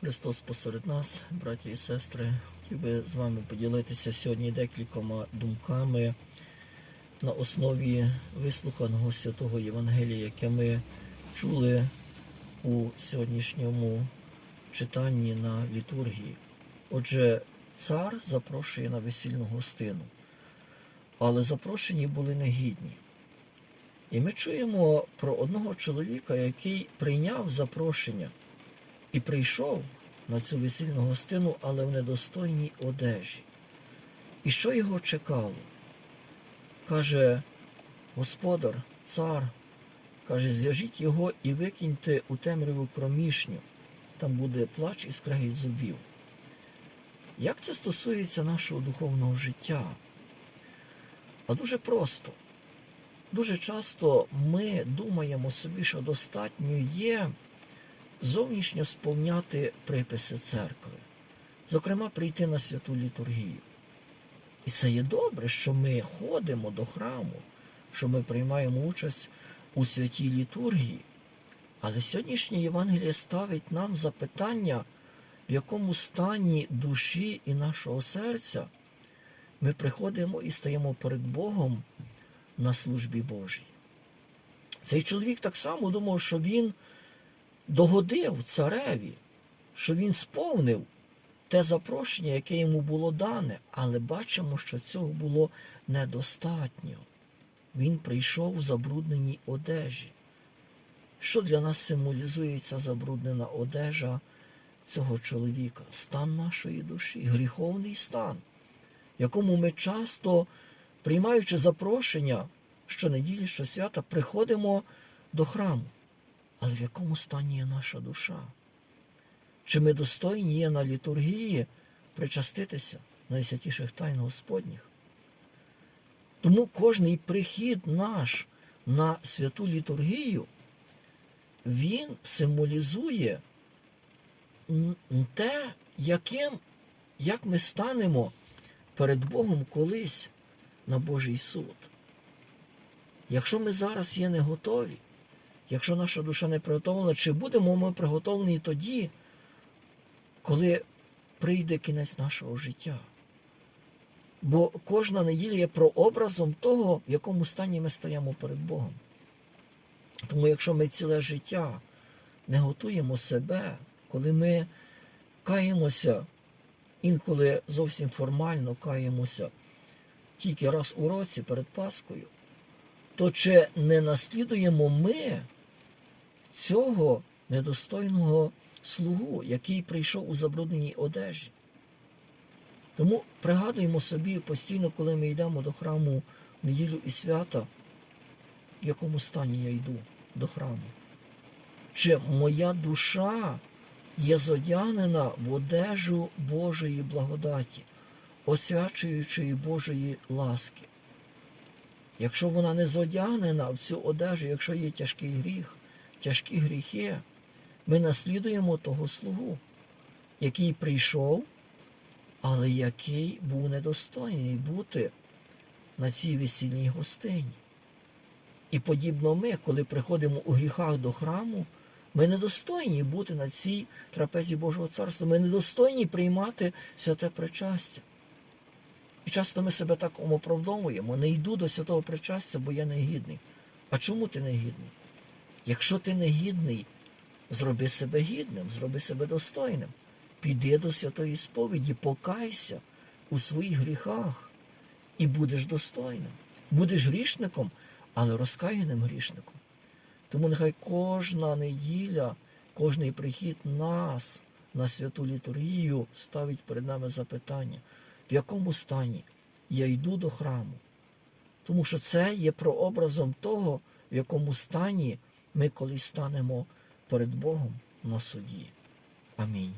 Христос посеред нас, браті і сестри, хотів би з вами поділитися сьогодні декількома думками на основі вислуханого святого Євангелія, яке ми чули у сьогоднішньому читанні на літургії. Отже, цар запрошує на весільну гостину, але запрошені були негідні. І ми чуємо про одного чоловіка, який прийняв запрошення і прийшов на цю весільну гостину, але в недостойній одежі. І що його чекало? Каже господар, цар, каже, зв'яжіть його і викиньте у темряву кромішню, там буде плач і скрегіт зубів. Як це стосується нашого духовного життя? А дуже просто. Дуже часто ми думаємо собі, що достатньо є зовнішньо сповняти приписи церкви, зокрема, прийти на святу літургію. І це є добре, що ми ходимо до храму, що ми приймаємо участь у святій літургії. Але сьогоднішнє Євангеліє ставить нам запитання, в якому стані душі і нашого серця ми приходимо і стаємо перед Богом на службі Божій. Цей чоловік так само думав, що він догодив цареві, що він сповнив те запрошення, яке йому було дане, але бачимо, що цього було недостатньо. Він прийшов в забрудненій одежі. Що для нас символізує ця забруднена одежа цього чоловіка? Стан нашої душі, гріховний стан, якому ми часто, приймаючи запрошення щонеділі, щосвята, приходимо до храму. Але в якому стані є наша душа? Чи ми достойні є на літургії причаститися найсвятіших тайн Господніх? Тому кожний прихід наш на святу літургію, він символізує те, яким, як ми станемо перед Богом колись на Божий суд. Якщо ми зараз є не готові, якщо наша душа не приготовлена, чи будемо ми приготовлені тоді, коли прийде кінець нашого життя? Бо кожна неділя є прообразом того, в якому стані ми стаємо перед Богом. Тому якщо ми ціле життя не готуємо себе, коли ми каємося, інколи зовсім формально каємося тільки раз у році перед Паскою, то чи не наслідуємо ми цього недостойного слугу, який прийшов у забрудненій одежі? Тому пригадуємо собі постійно, коли ми йдемо до храму в неділю і свята, в якому стані я йду до храму. Чи моя душа є зодягнена в одежу Божої благодаті, освячуючої Божої ласки? Якщо вона не зодягнена в цю одежу, якщо є тяжкий гріх, тяжкі гріхи, ми наслідуємо того слугу, який прийшов, але який був недостойний бути на цій весільній гостині. І подібно ми, коли приходимо у гріхах до храму, ми недостойні бути на цій трапезі Божого царства, ми недостойні приймати святе причастя. І часто ми себе так оправдовуємо, не йду до святого причастя, бо я негідний. А чому ти негідний? Якщо ти негідний, зроби себе гідним, зроби себе достойним. Піди до святої сповіді, покайся у своїх гріхах і будеш достойним. Будеш грішником, але розкаяним грішником. Тому нехай кожна неділя, кожний прихід нас на святу літургію ставить перед нами запитання, в якому стані я йду до храму. Тому що це є прообразом того, в якому стані ми колись станемо перед Богом на суді. Амінь.